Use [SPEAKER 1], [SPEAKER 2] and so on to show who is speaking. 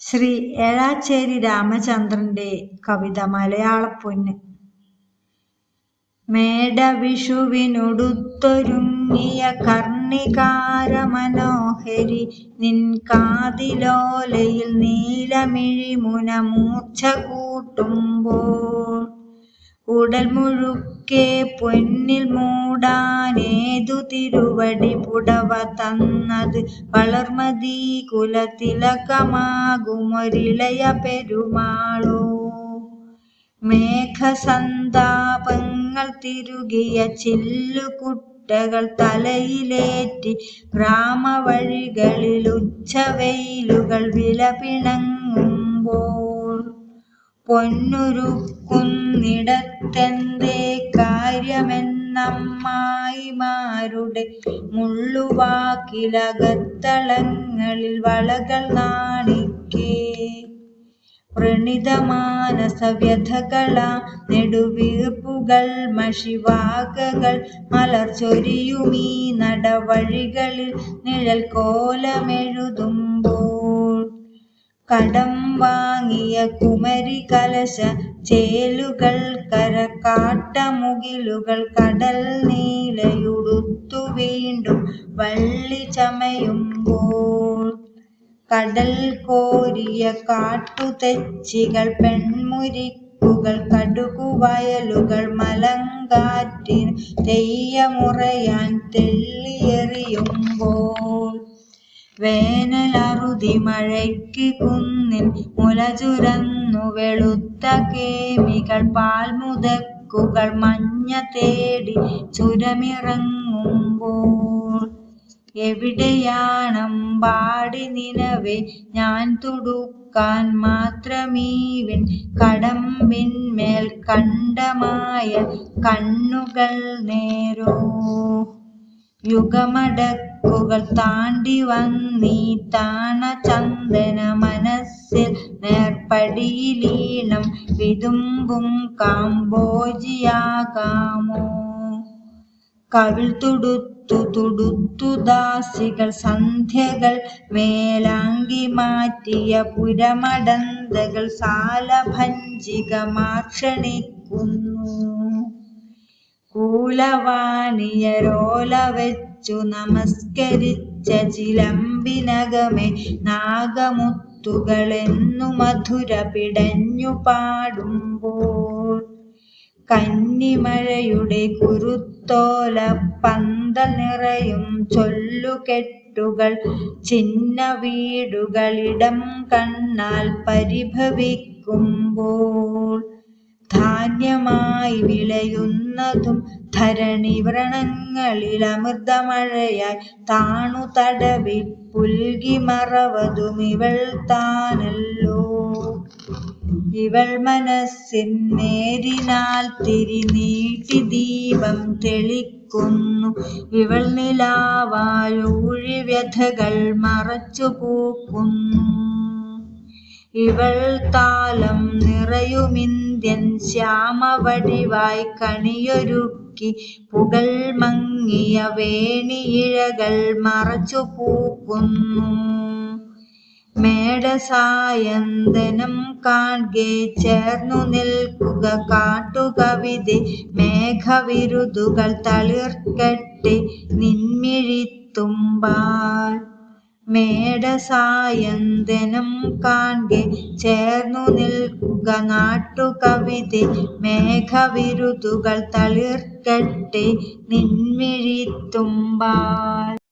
[SPEAKER 1] ശ്രീ ഏഴാച്ചേരി രാമചന്ദ്രന്റെ കവിത മലയാളപ്പൊന്ന്. മേടവിഷുവിനൊടുത്തൊരുങ്ങിയ കർണികാര മനോഹരി നിൻ കാതിലോലയിൽ നീലമിഴിമുന മൂർച്ച കൂട്ടുമ്പോൾ ഉടൽ മുഴുക്കെ പൊന്നിൽ മൂടാനേതു തിരുവടി പുടവ തന്നത് വളർമതി കുലതിലകമാകുമൊരിളയ പെരുമാളോ. മേഘസന്താപങ്ങൾ തിരുകിയ ചില്ലുകുട്ടകൾ തലയിലേറ്റി ഗ്രാമവഴികളിൽ ഉച്ചവെയിലുകൾ വിലപിണങ്ങുമ്പോൾ പൊന്നുരുക്കുന്നിടത്തെന്തേ കാര്യമെന്നമ്മായിമാരുടെ മുള്ളുവാക്കിലകത്തളങ്ങളിൽ വളകൾ നാണിക്കേ. പ്രണിതമാനസവ്യഥകളാ നെടുവീർപ്പുകൾ മഷിവാകകൾ മലർ ചൊരിയുമീ നടവഴികളിൽ നിഴൽ കോലമെഴുതുമ്പോൾ കടം വാങ്ങിയ കുമരി കലശ ചേലുകൾ കരക്കാട്ടമുകിലുകൾ കടൽ നീലയുടുത്തു വീണ്ടും വള്ളി ചമയുമ്പോൾ കടൽ കോരിയ കാട്ടുതെച്ചികൾ പെൺമുരിക്കുകൾ കടുകുവയലുകൾ മലങ്കാറ്റിന് തെയ്യമുറയാൻ തെള്ളിയെറിയുമ്പോൾ വേനലറുതി മഴയ്ക്ക് കുന്നിൻ മുലചുരന്നു വെളുത്ത കേമികൾ പാൽമുതക്കുകൾ മഞ്ഞ തേടി ചുരമിറങ്ങുമ്പോൾ. എവിടെയാണമ്പാടി നിലവേ ഞാൻ തുടുക്കാൻ മാത്രമീവിൻ കടമ്പിന്മേൽ കണ്ടമായ കണ്ണുകൾ നേരോ. യുഗമടക്കുകൾ താണ്ടി വന്നീ താണ ചന്ദന മനസ്സിൽ നേർപ്പടിയിലീണം വിതുമ്പും കാമ്പോജിയാകാമോ? കവിൾ തുടുത്തു തുടുത്തു ദാസികൾ സന്ധ്യകൾ മേലാങ്കി മാറ്റിയ പുരമടന്തകൾ സാലഭഞ്ചികമാക്ഷണിക്കുന്നു കൂലവാണിയരോല വെച്ചു നമസ്കരിച്ച ചിലമ്പിനകമേ നാഗമുത്തുകളെന്നു മധുര പിടഞ്ഞു പാടുമ്പോൾ. കന്നിമഴയുടെ കുരുത്തോല പന്തൽ നിറയും ചൊല്ലുകെട്ടുകൾ ചിന്ന വീടുകളിടം കണ്ണാൽ പരിഭവിക്കുമ്പോൾ. ധാന്യമായി വിളയുന്നതും ധരണി വ്രണങ്ങളിൽ അമൃതമഴയായി താണു തടവി പുൽകി മറവതും ഇവൾ താനല്ലോ. ഇവൾ മനസ്സിൻ നേരിനാൽ തിരിനീട്ടി ദീപം തെളിക്കുന്നു. ഇവൾ നിലാവായൂഴി വ്യഥകൾ മറച്ചു പൂക്കുന്നു ഇവൾ താലം നിറയുമിന്ത്യൻ ശ്യാമവടിവായി കണിയൊരുക്കി പുകൾ മങ്ങിയ വേണിയിഴകൾ മറച്ചു പൂക്കുന്നു. മേടസായന്തനം കാൺകെ ചേർന്നു നിൽക്കുക കാട്ടുകവിതെ മേഘവിരുതുകൾ തളിർക്കെട്ടി നിൻമിഴിത്തുമ്പാൽ മേടസായന്തനം കാൺകെ. ചേർന്നു നിൽക്കുക നാട്ടുകവിതെ. മേഘവിരുതുകൾ തളിർക്കെട്ടി. നിൻമിഴിത്തുമ്പാൽ